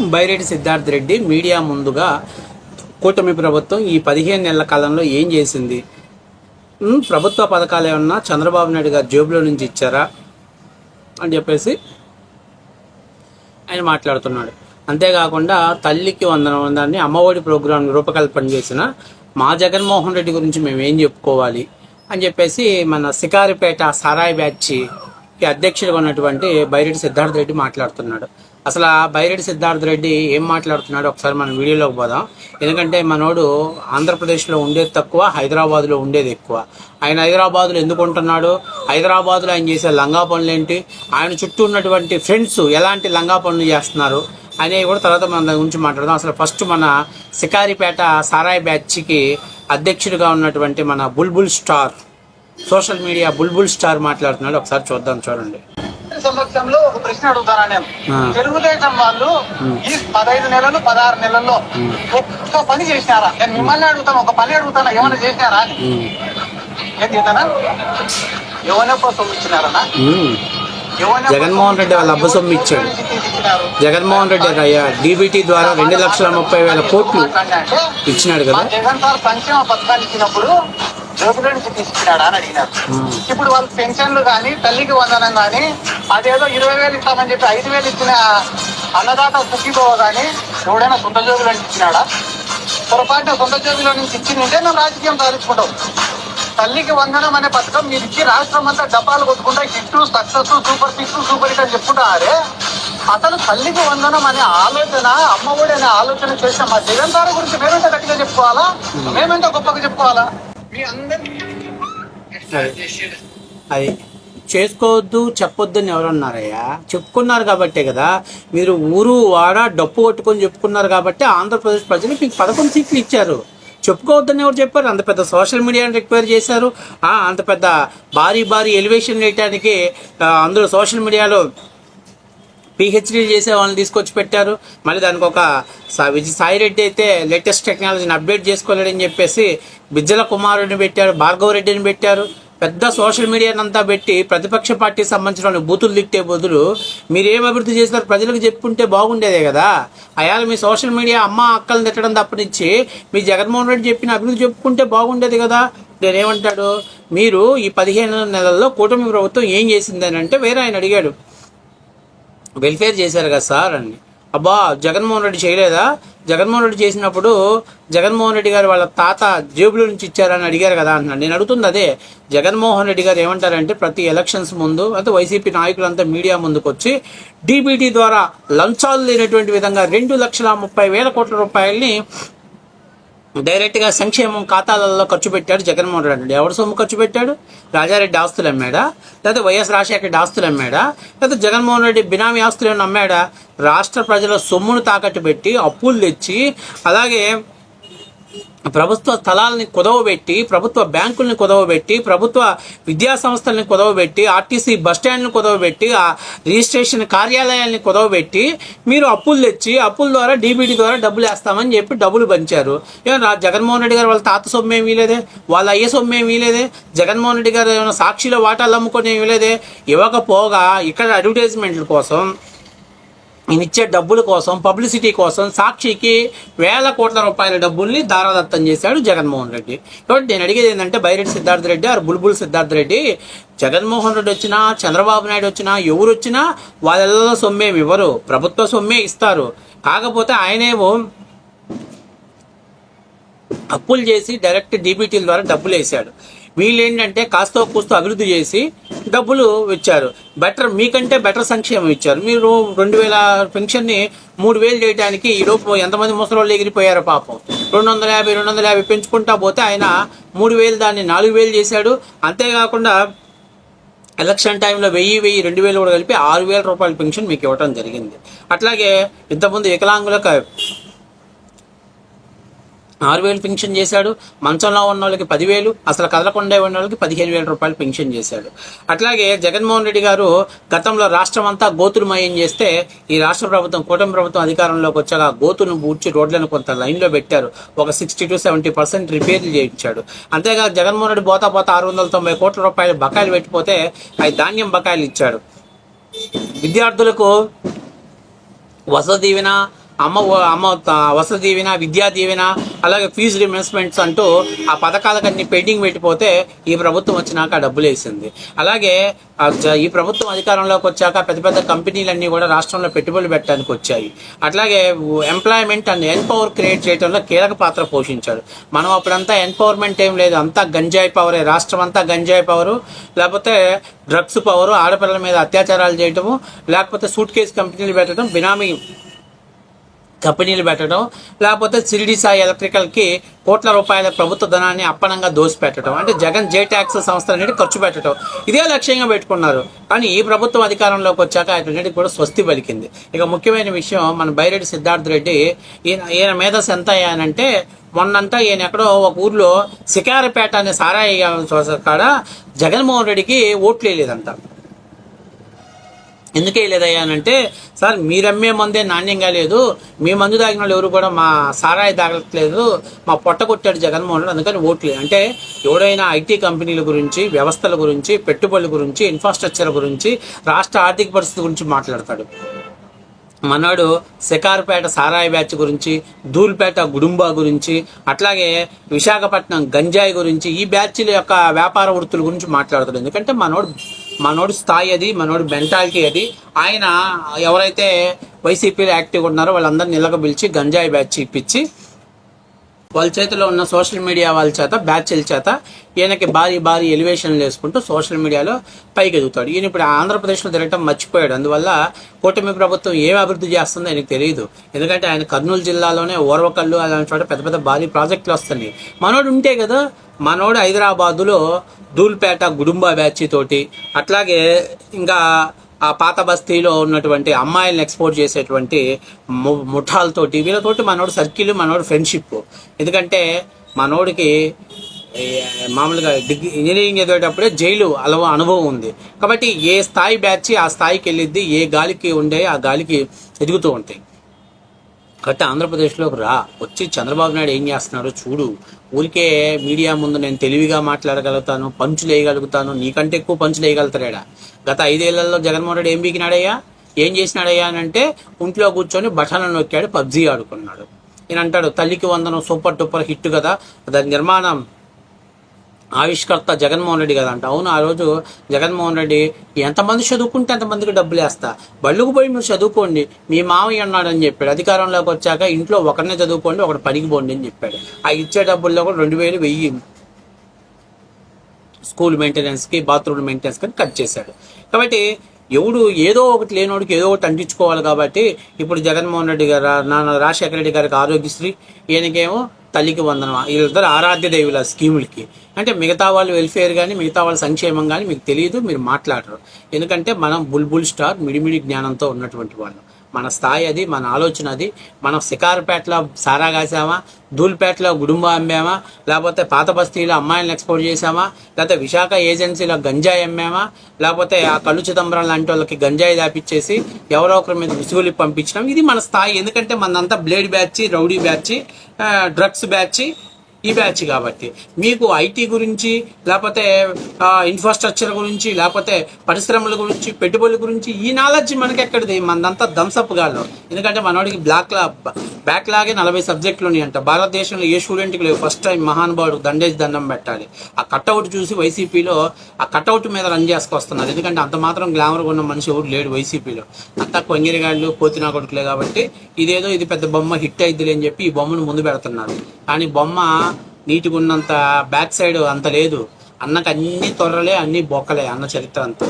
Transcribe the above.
Byreddy Siddharth Reddy media ముందుగా కూటమి ప్రభుత్వం ఈ పదిహేను నెలల కాలంలో ఏం చేసింది? ప్రభుత్వ పథకాలు ఏమన్నా చంద్రబాబు నాయుడు గారు జేబులో నుంచి ఇచ్చారా? అని చెప్పేసి ఆయన మాట్లాడుతున్నాడు. అంతేకాకుండా తల్లికి వందన దాన్ని అమ్మఒడి ప్రోగ్రాం రూపకల్పన చేసిన మా జగన్మోహన్ రెడ్డి గురించి మేము ఏం చెప్పుకోవాలి? అని చెప్పేసి మన సికారిపేట సారాయి బ్యాచ్ అధ్యక్షుడిగా ఉన్నటువంటి బైరెడ్డి సిద్ధార్థ రెడ్డి మాట్లాడుతున్నాడు. అసలు ఆ బైరెడ్డి సిద్ధార్థ రెడ్డి ఏం మాట్లాడుతున్నాడు ఒకసారి మనం వీడియోలోకి పోదాం. ఎందుకంటే మనోడు ఆంధ్రప్రదేశ్లో ఉండేది తక్కువ హైదరాబాద్లో ఉండేది ఎక్కువ. ఆయన హైదరాబాద్లో ఎందుకు ఉంటున్నాడు? హైదరాబాద్లో ఆయన చేసే లంగా పనులు ఏంటి? ఆయన చుట్టూ ఉన్నటువంటి ఫ్రెండ్స్ ఎలాంటి లంగా పనులు చేస్తున్నారు? అనేవి కూడా తర్వాత మన దాని గురించి మాట్లాడదాం. అసలు ఫస్ట్ మన సికారిపేట సారాయి బ్యాచ్కి అధ్యక్షుడిగా ఉన్నటువంటి మన Bulbul star social media Bulbul star మాట్లాడుతున్నాడు. ఒకసారి చూద్దాం చూడండి. సమక్షంలో ఒక ప్రశ్న అడుగుతానా నేను. తెలుగుదేశం వాళ్ళు ఈ పదహైదు నెలలు పదహారు నెలల్లో ఒక్క పని చేసినారా? నేను మిమ్మల్ని అడుగుతాను ఒక పని అడుగుతానా? ఏమైనా చేసినారా? అని. ఏం చేద్దానా ఇచ్చినారనా ఉమ్. ఎవరప్ప జగన్మోహన్ రెడ్డి వాళ్ళ అబ్బ సొమ్ము ఇచ్చాడు? జగన్మోహన్ రెడ్డి అయ్యా డీబీటీ ద్వారా రెండు లక్షల ముప్పై వేల కోట్లు ఇచ్చినాడు కదా. జగన్ సార్ సంక్షేమ పథకాలు ఇచ్చినప్పుడు జోబుల నుంచి తీసుకున్నాడా అని అడిగినారు. ఇప్పుడు వాళ్ళు పెన్షన్లు కానీ తల్లికి వందనం కానీ అదేదో ఇరవై వేలు ఇస్తామని చెప్పి ఐదు వేలు ఇచ్చిన అన్నదాత సుఖీపోవ కానీ ఎవడైనా సొంత జోబులో నుంచి ఇచ్చినాడా? పొరపాటున సొంత జోబులో నుంచి ఇచ్చిందంటే మేము రాజకీయం సాధించుకుంటాం. తల్లికి వందనం అనే పథకం మీరు ఇచ్చి రాష్ట్రం అంతా డబ్బాలు కొట్టుకుంటా hit success super hit super hit అని చెప్పుకుంటారే? అసలు తల్లికి వందనం అనే ఆలోచన అమ్మఒడి అనే ఆలోచన చేసిన మా జగన్ గారి గురించి మేమెంత గట్టిగా చెప్పుకోవాలా? మేమెంత గొప్పగా చెప్పుకోవాలా? అది చేసుకోవద్దు చెప్పొద్దని ఎవరు అన్నారయ్యా చెప్పుకున్నారు కాబట్టే కదా మీరు ఊరు వాడ డప్పు కొట్టుకొని చెప్పుకున్నారు కాబట్టి ఆంధ్రప్రదేశ్ ప్రజలు మీకు పదకొండు సీట్లు ఇచ్చారు. చెప్పుకోవద్దని ఎవరు చెప్పారు? అంత పెద్ద సోషల్ మీడియాని రిక్వైర్ చేశారు. అంత పెద్ద భారీ భారీ ఎలివేషన్ వేయటానికి ఆ, అందులో సోషల్ మీడియాలో పిహెచ్డీ చేసే వాళ్ళని తీసుకొచ్చి పెట్టారు. మళ్ళీ దానికి ఒక విజయ విజయ్ సాయి రెడ్డి అయితే లేటెస్ట్ టెక్నాలజీని అప్డేట్ చేసుకోలేడని చెప్పేసి బిజ్జల కుమారుడిని పెట్టారు భార్గవ రెడ్డిని పెట్టారు. పెద్ద సోషల్ మీడియాని అంతా పెట్టి ప్రతిపక్ష పార్టీకి సంబంధించిన బూతులు తిట్టే బదులు మీరు ఏం అభివృద్ధి చేస్తారు ప్రజలకు చెప్పుకుంటే బాగుండేదే కదా. అయాల మీ సోషల్ మీడియా అమ్మ అక్కలను తిట్టడం తప్పనిచ్చి మీ జగన్మోహన్ రెడ్డి చెప్పిన అభివృద్ధి చెప్పుకుంటే బాగుండేది కదా. నేనేమంటాడు మీరు ఈ పదిహేను నెలల్లో కూటమి ప్రభుత్వం ఏం చేసిందని అంటే వేరే ఆయన అడిగాడు. వెల్ఫేర్ చేశారు కదా సార్ అని. అబ్బా జగన్మోహన్ రెడ్డి చేయలేదా? జగన్మోహన్ రెడ్డి చేసినప్పుడు జగన్మోహన్ రెడ్డి గారు వాళ్ళ తాత జేబులో నుంచి ఇచ్చారని అడిగారు కదా అంటున్నాడు నేను అడుగుతుంది అదే జగన్మోహన్ రెడ్డి గారు ఏమంటారంటే ప్రతి ఎలక్షన్స్ ముందు అంటే వైసీపీ నాయకులంతా మీడియా ముందుకు వచ్చి డీబీటీ ద్వారా లంచాలు లేనటువంటి విధంగా రెండు లక్షల ముప్పై వేల కోట్ల రూపాయల్ని డైరెక్ట్గా సంక్షేమం ఖాతాలలో ఖర్చు పెట్టాడు జగన్మోహన్ రెడ్డి. ఎవరి సొమ్ము ఖర్చు పెట్టాడు? రాజారెడ్డి ఆస్తులు అమ్మాడా? లేదా వైఎస్ రాజశేఖర ఆస్తులు అమ్మాడా? లేదా జగన్మోహన్ రెడ్డి బినామీ ఆస్తులు ఏమైనా అమ్మాడా? రాష్ట్ర ప్రజల సొమ్మును తాకట్టు పెట్టి అప్పులు తెచ్చి అలాగే ప్రభుత్వ స్థలాలని కుదవబెట్టి ప్రభుత్వ బ్యాంకుల్ని కుదవబెట్టి ప్రభుత్వ విద్యా సంస్థల్ని కుదవబెట్టి ఆర్టీసీ బస్ స్టాండ్ని కుదవబెట్టి ఆ రిజిస్ట్రేషన్ కార్యాలయాల్ని కుదవబెట్టి మీరు అప్పులు తెచ్చి అప్పుల ద్వారా డీబీటీ ద్వారా డబ్బులు వేస్తామని చెప్పి డబ్బులు పంచారు. ఏమన్నా జగన్మోహన్ రెడ్డి గారు వాళ్ళ తాత సొమ్ము ఏమీ లేదే వాళ్ళ అయ్య సొమ్ము ఏమీ లేదే జగన్మోహన్ రెడ్డి గారు ఏమైనా సాక్షిలో వాటాలు అమ్ముకొని ఏమీ లేదే ఇవ్వకపోగా ఇక్కడ అడ్వర్టైజ్మెంట్ల కోసం ఇచ్చే డబ్బుల కోసం పబ్లిసిటీ కోసం సాక్షికి వేల కోట్ల రూపాయల డబ్బుల్ని దారాదత్తం చేశాడు జగన్మోహన్ రెడ్డి. కాబట్టి నేను అడిగేది ఏంటంటే బైరెడ్డి సిద్ధార్థ రెడ్డి ఆరు బుల్బుల్ సిద్ధార్థ రెడ్డి? జగన్మోహన్ రెడ్డి వచ్చినా చంద్రబాబు నాయుడు వచ్చినా ఎవరు వచ్చినా వాళ్ళ సొమ్మేమి ఇవ్వరు. ప్రభుత్వ సొమ్మే ఇస్తారు. కాకపోతే ఆయనేమో అప్పులు చేసి డైరెక్ట్ డీబీటీల ద్వారా డబ్బులు వేసాడు వీళ్ళు ఏంటంటే కాస్తో కూస్తో అభివృద్ధి చేసి డబ్బులు ఇచ్చారు. బెటర్ మీకంటే బెటర్ సంక్షేమం ఇచ్చారు. మీరు రెండు వేల పెన్షన్ని మూడు వేలు చేయడానికి ఈలోపు ఎంతమంది ముసలి ఎగిరిపోయారు పాపం. రెండు వందల యాభై రెండు వందల యాభై పెంచుకుంటా పోతే ఆయన మూడు వేలు దాన్ని నాలుగు వేలు చేశాడు. అంతేకాకుండా ఎలక్షన్ టైంలో వెయ్యి వెయ్యి రెండు వేలు కూడా కలిపి ఆరు వేల రూపాయల పెన్షన్ మీకు ఇవ్వడం జరిగింది. అట్లాగే ఇంతకుముందు వికలాంగులకు ఆరు వేలు పెన్షన్ చేశాడు. మంచంలో ఉన్న వాళ్ళకి పదివేలు అసలు కదలకుండా ఉన్న వాళ్ళకి పదిహేను వేల రూపాయలు పెన్షన్ చేశాడు. అట్లాగే జగన్మోహన్ రెడ్డి గారు గతంలో రాష్ట్రం అంతా గోతులమయం చేస్తే ఈ రాష్ట్ర ప్రభుత్వం కూటమి ప్రభుత్వం అధికారంలోకి వచ్చాక ఆ గోతును పూడ్చి రోడ్లను కొంత లైన్లో పెట్టారు. ఒక సిక్స్టీ టు సెవెంటీ పర్సెంట్ రిపేర్లు చేయించాడు. అంతేగా జగన్మోహన్ రెడ్డి పోతా పోతా ఆరు వందల తొంభై కోట్ల రూపాయలు బకాయిలు పెట్టిపోతే అవి ధాన్యం బకాయిలు ఇచ్చాడు. విద్యార్థులకు వసతి దీవెన అమ్మ అమ్మ వసతి దీవెన విద్యా దీవెన అలాగే ఫీజు రిమెన్స్మెంట్స్ అంటూ ఆ పథకాలకన్నీ పెండింగ్ పెట్టిపోతే ఈ ప్రభుత్వం వచ్చినాక డబ్బులు వేసింది. అలాగే ఈ ప్రభుత్వం అధికారంలోకి వచ్చాక పెద్ద పెద్ద కంపెనీలన్నీ కూడా రాష్ట్రంలో పెట్టుబడులు పెట్టడానికి వచ్చాయి. అట్లాగే ఎంప్లాయ్మెంట్ అండ్ ఎన్పవర్ క్రియేట్ చేయడంలో కీలక పాత్ర పోషించాడు మనం అప్పుడంతా ఎన్పవర్మెంట్ ఏం లేదు. అంతా గంజాయి పవరే. రాష్ట్రం అంతా గంజాయి పవరు. లేకపోతే డ్రగ్స్ పవరు. ఆడపిల్లల మీద అత్యాచారాలు చేయటము. లేకపోతే సూట్ కేసు కంపెనీలు పెట్టడం బినామీ కంపెనీలు పెట్టడం లేకపోతే సిరిడి సాయి ఎలక్ట్రికల్కి కోట్ల రూపాయల ప్రభుత్వ ధనాన్ని అప్పనంగా దోసిపెట్టడం అంటే జగన్ జే ట్యాక్స్ సంస్థ అనేది ఖర్చు పెట్టడం. ఇదే లక్ష్యంగా పెట్టుకున్నారు. కానీ ఈ ప్రభుత్వం అధికారంలోకి వచ్చాక అన్నిటికి కూడా స్వస్తి పలికింది. ఇక ముఖ్యమైన విషయం మన బైరెడ్డి సిద్ధార్థ రెడ్డి ఈయన ఈయన మేధస్ ఎంత అయ్యానంటే మొన్నంతా ఈయన ఎక్కడో ఒక ఊర్లో శికారపేట అనే సారాయి కాడ జగన్మోహన్ రెడ్డికి ఓట్లు వేయలేదంట. ఎందుకే లేదయ్యానంటే సార్ మీరమ్మే మందే నాణ్యంగా లేదు. మీ మందు తాగిన వాళ్ళు ఎవరు కూడా మా సారాయి తాగట్లేదు. మా పొట్ట కొట్టాడు జగన్మోహన్ రెడ్డి అందుకని ఓట్లు అంటే ఎవడైనా ఐటీ కంపెనీల గురించి వ్యవస్థల గురించి పెట్టుబడుల గురించి ఇన్ఫ్రాస్ట్రక్చర్ గురించి రాష్ట్ర ఆర్థిక పరిస్థితి గురించి మాట్లాడతాడు. మనోడు శికారుపేట సారాయి బ్యాచ్ గురించి ధూల్పేట గుడుంబా గురించి అట్లాగే విశాఖపట్నం గంజాయి గురించి ఈ బ్యాచ్ల యొక్క వ్యాపార వృత్తుల గురించి మాట్లాడతాడు. ఎందుకంటే మనోడు మనోడు స్థాయి అది మనోడు మెంటాలిటీ అది. ఆయన ఎవరైతే వైసీపీలో యాక్టివ్గా ఉన్నారో వాళ్ళందరినీ నిలక పిలిచి గంజాయి బ్యాచ్ ఇప్పించి వాళ్ళ చేతిలో ఉన్న సోషల్ మీడియా వాళ్ళ చేత బ్యాచ్ల చేత ఈయనకి భారీ భారీ ఎలివేషన్లు వేసుకుంటూ సోషల్ మీడియాలో పైకి ఎదుగుతాడు. ఈయన ఇప్పుడు ఆంధ్రప్రదేశ్లో తిరగటం మర్చిపోయాడు. అందువల్ల కూటమి ప్రభుత్వం ఏం అభివృద్ధి చేస్తుందో ఆయనకు తెలియదు. ఎందుకంటే ఆయన కర్నూలు జిల్లాలోనే ఓర్వకల్లు అలాంటి చోట పెద్ద పెద్ద భారీ ప్రాజెక్టులు వస్తున్నాయి. మనోడు ఉంటే కదా మనోడు హైదరాబాదులో ధూల్పేట గుడుంబా బ్యాచ్ తోటి అట్లాగే ఇంకా ఆ పాత బస్తీలో ఉన్నటువంటి అమ్మాయిలను ఎక్స్పోర్ట్ చేసేటువంటి ము- ముఠాలతోటి వీళ్ళతోటి మనోడు సర్కిల్ మనోడు ఫ్రెండ్షిప్ ఎందుకంటే మనోడికి మామూలుగా డిగ్రీ ఇంజనీరింగ్ చదివేటప్పుడే జైలు అలవ అనుభవం ఉంది. కాబట్టి ఏ స్థాయి బ్యాచ్ ఆ స్థాయికి వెళ్ళిద్ది ఏ గాలికి ఉండే ఆ గాలికి ఎదుగుతూ ఉంటాయి. కాబట్టి ఆంధ్రప్రదేశ్లోకి రా. వచ్చి చంద్రబాబు నాయుడు ఏం చేస్తున్నాడో చూడు. ఊరికే మీడియా ముందు నేను తెలివిగా మాట్లాడగలుగుతాను పంచులు వేయగలుగుతాను నీకంటే ఎక్కువ పంచులు వేయగలుగుతాడా గత ఐదేళ్ళలో జగన్మోహన్ రెడ్డి ఏం బీకినాడయ్యా? ఏం చేసినాడయ్యా అని అంటే ఇంట్లో కూర్చొని బఠాలను నొక్కాడు పబ్జీ ఆడుకున్నాడు. ఈయన అంటాడు తల్లికి వందనం సూపర్ టూపర్ హిట్ కదా. దాని నిర్మాణం ఆవిష్కర్త జగన్మోహన్ రెడ్డి కదా అంట అవును ఆ రోజు జగన్మోహన్ రెడ్డి ఎంతమంది చదువుకుంటే ఎంతమందికి డబ్బులు వేస్తా. బళ్ళుకు పోయి మీరు చదువుకోండి మీ మామయ్య ఉన్నాడని చెప్పాడు. అధికారంలోకి వచ్చాక ఇంట్లో ఒకరినే చదువుకోండి ఒకటి పనికి పోండి అని చెప్పాడు. ఆ ఇచ్చే డబ్బుల్లో కూడా రెండు వేలు వెయ్యి స్కూల్ మెయింటెనెన్స్కి బాత్రూమ్ మెయింటెనెన్స్కి కట్ చేశాడు. కాబట్టి ఎవడు ఏదో ఒకటి లేనోడికి ఏదో ఒకటి అంటించుకోవాలి కాబట్టి ఇప్పుడు జగన్మోహన్ రెడ్డి గారు నాన్న రాజశేఖర రెడ్డి గారికి ఆరోగ్యశ్రీ ఈయనకేమో తల్లికి వందనం వీళ్ళిద్దరు ఆరాధ్య దేవుల స్కీములకి. అంటే మిగతా వాళ్ళు వెల్ఫేర్ కానీ మిగతా వాళ్ళ సంక్షేమం కానీ మీకు తెలియదు మీరు మాట్లాడరు. ఎందుకంటే మనం బుల్బుల్ స్టార్ మిడిమిడి జ్ఞానంతో ఉన్నటువంటి వాళ్ళు. మన స్థాయి అది మన ఆలోచన అది. మనం శికారుపేటలో సారా కాసామా ధూల్పేటలో గుడుంబా అమ్మామా లేకపోతే పాత బస్తీలో అమ్మాయిలను ఎక్స్పోర్ట్ చేసామా లేకపోతే విశాఖ ఏజెన్సీలో గంజాయి అమ్మామా లేకపోతే ఆ కళ్ళు చిదంబరం లాంటి వాళ్ళకి గంజాయి దాపిచ్చేసి ఎవరో ఒకరి మీద విసుగులు పంపించడం. ఇది మన స్థాయి. ఎందుకంటే మనంతా blade batch rowdy batch drugs batch ఈ బ్యాచ్ కాబట్టి. మీకు ఐటీ గురించి లేకపోతే ఇన్ఫ్రాస్ట్రక్చర్ గురించి లేకపోతే పరిశ్రమల గురించి పెట్టుబడుల గురించి ఈ నాలెడ్జ్ మనకి ఎక్కడిది మనదంతా దంసప్ గాళ్ళు ఎందుకంటే మనోడికి బ్లాక్ బ్యాక్ లాగే నలభై సబ్జెక్టులు ఉన్నాయంట. భారతదేశంలో ఏ స్టూడెంట్కి లేవు. ఫస్ట్ టైం మహానుభావుడు దండేసి దండం పెట్టాలి. ఆ కట్అవుట్ చూసి వైసీపీలో ఆ కట్అవుట్ మీద రన్ చేసుకొస్తున్నారు. ఎందుకంటే అంత మాత్రం గ్లామర్గా ఉన్న మనిషి ఎవరు లేడు వైసీపీలో. అంతా కొంగిరిగాళ్ళు పోతినా కొడుకులే కాబట్టి ఇదేదో ఇది పెద్ద బొమ్మ హిట్ అయిద్దిలే అని చెప్పి ఈ బొమ్మను ముందు పెడుతున్నారు. కానీ బొమ్మ నీటిగా ఉన్నంత బ్యాక్ సైడ్ అంత లేదు. అన్నకు అన్ని తొర్రలే అన్ని బొక్కలే అన్న చరిత్ర అంతా.